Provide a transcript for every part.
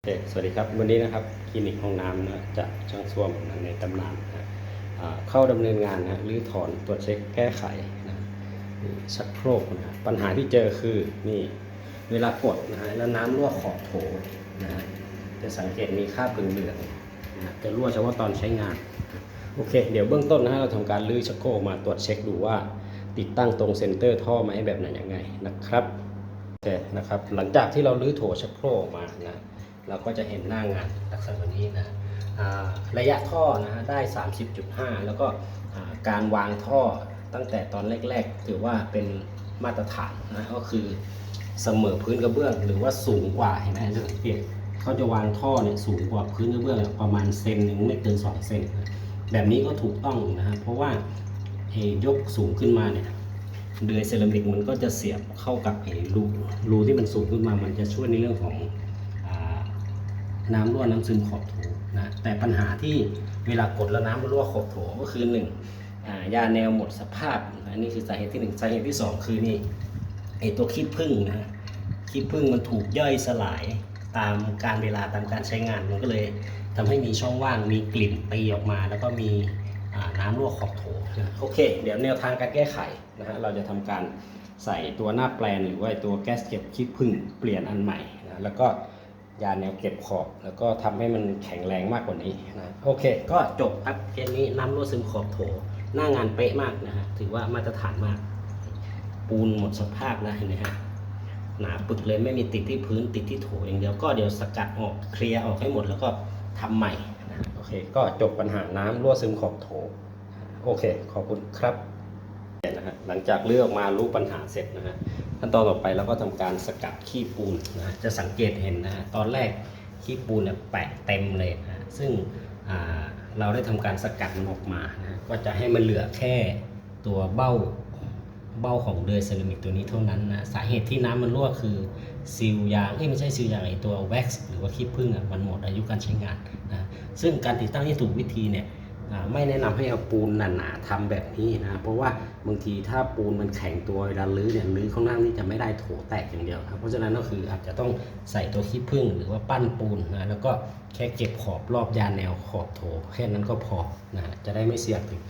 โอเคสวัสดีครับวันนี้นะครับคลินิกห้องน้ำนะจากช่างส้วมนะในตำนานนะเข้าดำเนินงานนะหรือถอนตรวจเช็คแก้ไขนะชักโครกนะปัญหาที่เจอคือนี่เวลากดนะฮะแล้วน้ำรั่วขอบโถนะฮะจะสังเกตมีคราบเหลืองๆนะจะรั่วเฉพาะตอนใช้งานโอเค เดี๋ยวเบื้องต้นนะฮะเราทำการลื้อชักโครกมาตรวจเช็คดูว่า ติดตั้งตรงเซนเตอร์ท่อไหมแบบไหนยังไงนะครับโอเคนะครับหลังจากที่เราลื้อโถชักโครกมานะ เราก็จะเห็นหน้างานลักษณะนี้นะระยะท่อนะได้ 30.5 แล้วก็การวางท่อตั้งแต่ตอนแรกๆ ถือว่าเป็นมาตรฐานนะก็คือเสมอพื้นกระเบื้อง หรือว่าสูงกว่าเห็นไหมสังเกตเขาจะวางท่อเนี่ยสูงกว่าพื้นกระเบื้องประมาณเซนหนึ่งไม่เกิน2เซนแบบนี้ก็ถูกต้องนะฮะเพราะว่าเอยกสูงขึ้นมาเนี่ยเดือยเซรามิกมันก็จะเสียบเข้ากับไอ้รูรูที่มันสูงขึ้นมา มันจะช่วยในเรื่องของ น้ำรั่วน้ำซึมขอบโถนะแต่ปัญหาที่เวลากดแล้วน้ำรั่วขอบโถก็คือหนึ่งยาแนวหมดสภาพอันนี้คือสาเหตุที่หนึ่งสาเหตุที่สองคือนี่ไอตัวขี้ผึ้งนะขี้ผึ้งมันถูกย่อยสลายตามการเวลาตามการใช้งานมันก็เลยทำให้มีช่องว่างมีกลิ่นตีออกมา แล้วก็มีน้ำรั่วขอบโถนะโอเค เดี๋ยวแนวทางการแก้ไขนะฮะเราจะทำการใส่ตัวหน้าแปลนหรือว่าตัวแก๊สเก็บขี้ผึ้งเปลี่ยนอันใหม่นะแล้วก็ ยาแนวเก็บขอบ แล้วก็ทำให้มันแข็งแรงมากกว่านี้นะโอเค ก็จบครับเคสนี้น้ำรั่วซึมขอบโถ หน้างานเป๊ะมากนะฮะถือว่ามาตรฐานมาก ปูนหมดสภาพแล้วเห็นไหมฮะหนาปึกเลยไม่มีติดที่พื้นติดที่โถอย่างเดียวก็เดี๋ยวสกัดออกเคลียร์ออกให้หมดแล้วก็ทำใหม่นะโอเค ก็จบปัญหาน้ำรั่วซึมขอบโถ โอเค ขอบคุณครับนะฮะหลังจากเลือกมารู้ปัญหาเสร็จนะฮะ ขั้นตอนต่อไปเราก็ทำการสกัดขี้ปูนนะจะสังเกตเห็นนะฮะตอนแรกขี้ปูนเนี่ยแปะเต็มเลยนะซึ่งเราได้ทำการสกัดมันออกมานะก็จะให้มันเหลือแค่ตัวเบ้าเบ้าของเดือยเซรามิกตัวนี้เท่านั้นนะสาเหตุที่น้ำมันรั่วคือซีลยางเอ้ยไม่ใช่ซีลยางไอตัวแว็กซ์หรือว่าขี้ผึ้งอะมันหมดอายุการใช้งานนะซึ่งการติดตั้งที่ถูกวิธีเนี่ย ไม่แนะนำให้เอาปูนหนาๆทำแบบนี้นะเพราะว่าบางทีถ้าปูนมันแข็งตัวเวลาลื้อเนี่ยลื้อข้างล่างนี่จะไม่ได้โถแตกอย่างเดียวครับเพราะฉะนั้นก็คืออาจจะต้องใส่ตัวขี้ผึ้งหรือว่าปั้นปูนนะแล้วก็แค่เก็บขอบรอบยาแนวขอบโถแค่นั้นก็พอนะจะได้ไม่เสี่ยงถึง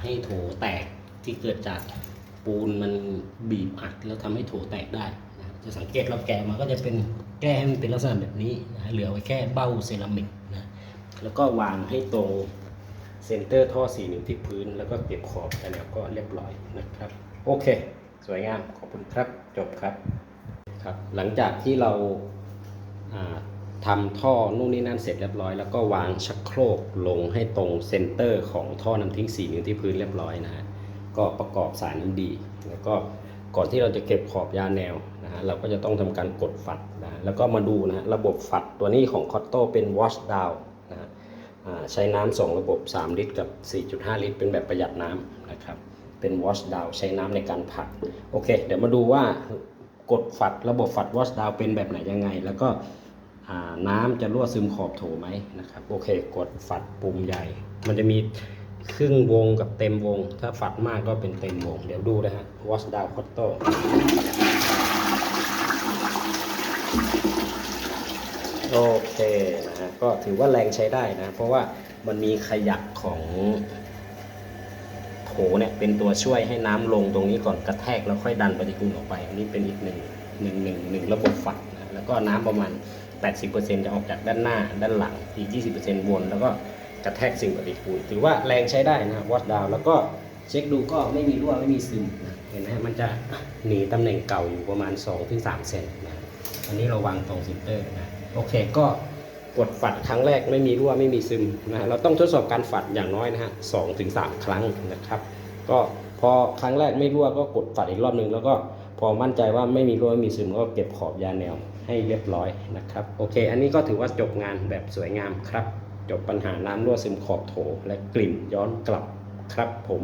ให้โถแตกที่เกิดจากปูนมันบีบอัดแล้วทำให้โถแตกได้นะจะสังเกตเราแกะมาก็จะเป็นแก้ให้มันเป็นลักษณะแบบนี้นะเหลือไว้แค่เบ้าเซรามิกนะแล้วก็วางให้ตรง เซนเตอร์ท่อสีนิ้วที่พื้น แล้วก็เก็บขอบแต่แล้วก็เรียบร้อยนะครับ โอเค สวยงาม ขอบคุณครับ จบครับครับ หลังจากที่เราทำท่อนู่นนี่นั่นเสร็จเรียบร้อย แล้วก็วางชักโครกลงให้ตรงเซนเตอร์ของท่อน้ำทิ้งสีนิ้วที่พื้นเรียบร้อยนะฮะก็ประกอบสายน้ำดี แล้วก็ก่อนที่เราจะเก็บขอบยาแนวนะฮะเราก็จะต้องทำการกดฝัดนะแล้วก็มาดูนะฮะระบบฝัดตัวนี้ของคอตโตเป็น wash down นะฮะอ่า ใช้น้ำสองระบบ 3 ลิตรกับ 4.5 ลิตร เป็นแบบประหยัดน้ำนะครับ เป็น wash down ใช้น้ำในการผัด โอเค เดี๋ยวมาดูว่ากดฝัดระบบฝัด wash down เป็นแบบไหนยังไง แล้วก็น้ำจะรั่วซึมขอบโถไหมนะครับ โอเค กดฝัดปุ่มใหญ่ มันจะมีครึ่งวงกับเต็มวง ถ้าฝัดมากก็เป็นเต็มวง เดี๋ยวดูนะฮะ wash down cotto โอเคนะฮะก็ถือว่าแรงใช้ได้นะ เพราะว่ามันมีขยักของโถเนี่ยเป็นตัวช่วยให้น้ำลงตรงนี้ก่อนกระแทกแล้วค่อยดันปฏิกูลออกไป อันนี้เป็นอีกหนึ่งหนึ่งหนึ่งหนึ่งระบบฝัดนะแล้วก็น้ำประมาณ 80%จะออกจากด้านหน้าด้านหลังอีก 20%วน แล้วก็กระแทกสิ่งปฏิกูลถือว่าแรงใช้ได้นะวัดดาวแล้วก็เช็คดูก็ไม่มีรั่วไม่มีซึมนะเห็นไหมมันจะหนีตำแหน่งเก่าอยู่ประมาณ 2-3เซนนะอันนี้เราวางตรงซินเตอร์นะ โอเคก็กดฝัดครั้งแรกไม่มีรั่วไม่มีซึมนะเราต้องทดสอบการฝัดอย่างน้อยนะฮะสองถึงสามครั้งนะครับ ก็พอครั้งแรกไม่รั่วก็กดฝัดอีกรอบหนึ่งแล้วก็พอมั่นใจว่าไม่มีรั่วไม่มีซึมก็เก็บขอบยาแนวให้เรียบร้อยนะครับโอเค อันนี้ก็ถือว่าจบงานแบบสวยงามครับ จบปัญหาน้ำรั่วซึมขอบโถและกลิ่นย้อนกลับครับผม